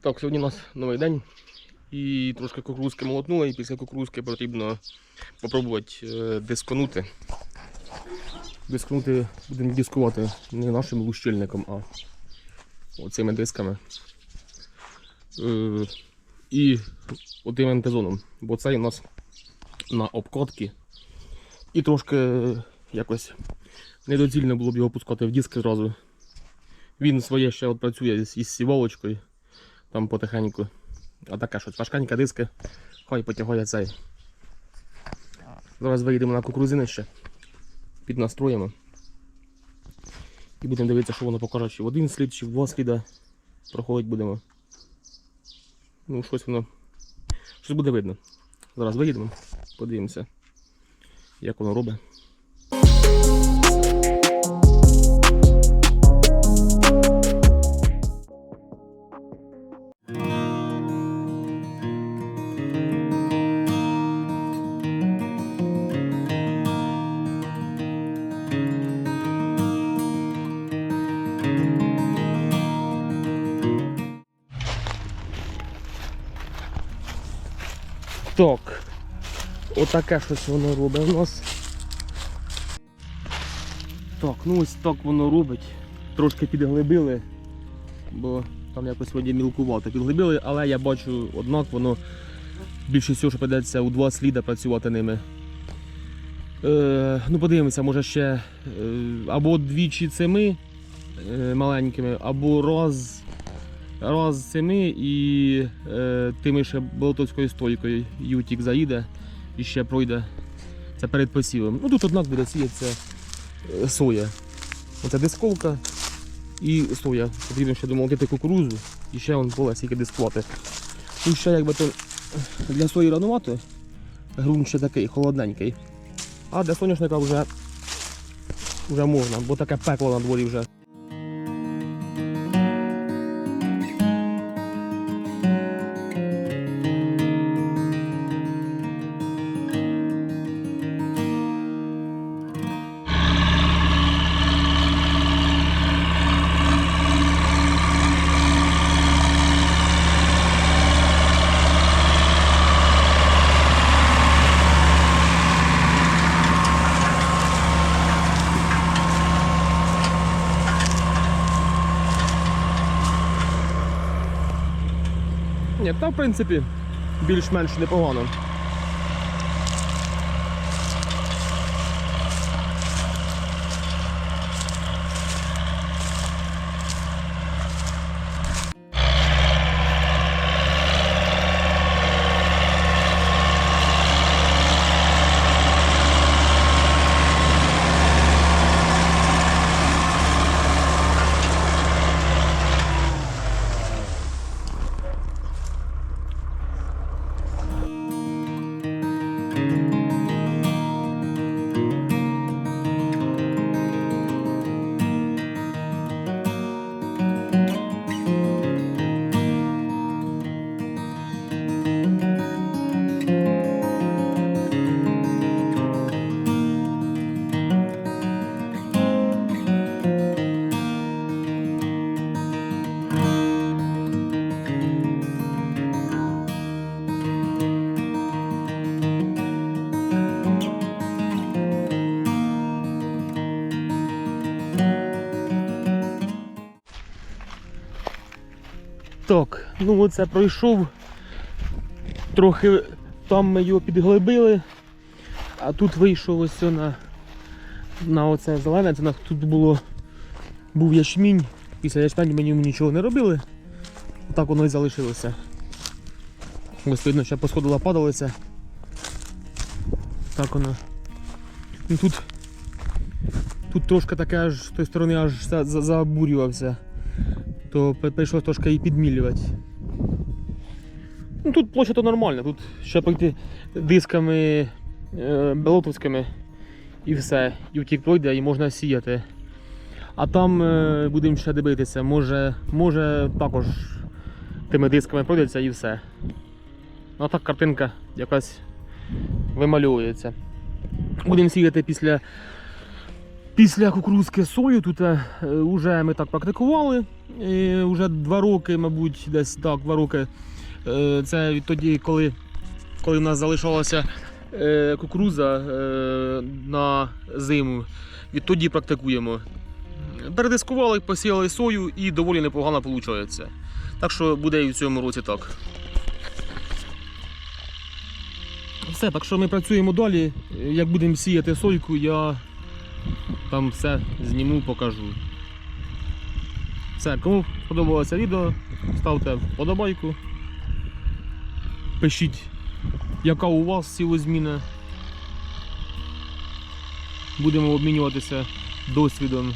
Так, сьогодні у нас новий день. І трошки кукурузки молотнули, і після кукурузки потрібно спробувати е, дисконути. Дисконути будемо дискувати не нашим лущильником, а оцими дисками. Е, і отим МТЗоном. Бо цей у нас на обкатки. І трошки якось недоцільно було б його пускати в диски зразу. Він своє ще працює із сівалочкою, там потихеньку. А таке щось важкеньке диски, хай потягає цей. Зараз виїдемо на кукурузинище, піднастроїмо. І будемо дивитися, що воно покаже, чи в один слід, чи в два сліда проходить будемо. Ну, щось воно. Щось буде видно. Зараз виїдемо, подивимося, як воно робить. Так. Отаке щось воно робить у нас. Так, ну ось так воно робить. Трошки підглибили, бо там якось воді мілкувато. Підглибили, але я бачу, однак воно більше всього, що придеться у два сліда працювати ними. Е, ну, подивимося, може ще е, або двічі цими е, маленькими, або раз, раз цими і е, тими ще болотовською стойкою Ютік заїде і ще пройде. Це перед посівом. Ну тут однак буде сіятися е, соя. Оце дисковка і соя. Потрібно ще домолотити кукурузу і ще вон поле скільки дискувати. Ну ще якби то для сої ранувати, ґрунт ще такий холодненький. А для соняшника вже, вже можна, бо таке пекло на дворі вже. Та в принципі більш-менш непогано. Так, ну оце пройшов. Трохи там ми його підглибили, а тут вийшов ось на, на оце зелене. Це тут було був ячмінь. Після ячменю мені нічого не робили. Так воно і залишилося. Ось видно, ще посходила падалиця. Так воно. Ну, тут, тут трошки таке аж з тої сторони аж за- за- забурювався то при- прийшлось трошки і підмілювати. Ну, тут площа то нормальна, тут ще пройти дисками е, белотовськими і все. І втік пройде і можна сіяти. А там е, будемо ще дивитися, може, може також тими дисками пройдеться і все. Ну а так картинка якась вимальовується. Будемо сіяти після Після кукурузки сою тут е, вже ми так практикували. Вже два роки, мабуть, десь так, два роки. Е, Це відтоді, коли, коли в нас залишалася е, кукуруза е, на зиму. Відтоді практикуємо. Передискували, посіяли сою і доволі непогано виходить. Так що буде і в цьому році так. Все, так що ми працюємо далі. Як будемо сіяти сойку, я там все зніму, покажу. Все, кому сподобалося відео, ставте вподобайку. Пишіть, яка у вас сілозміна. Будемо обмінюватися досвідом.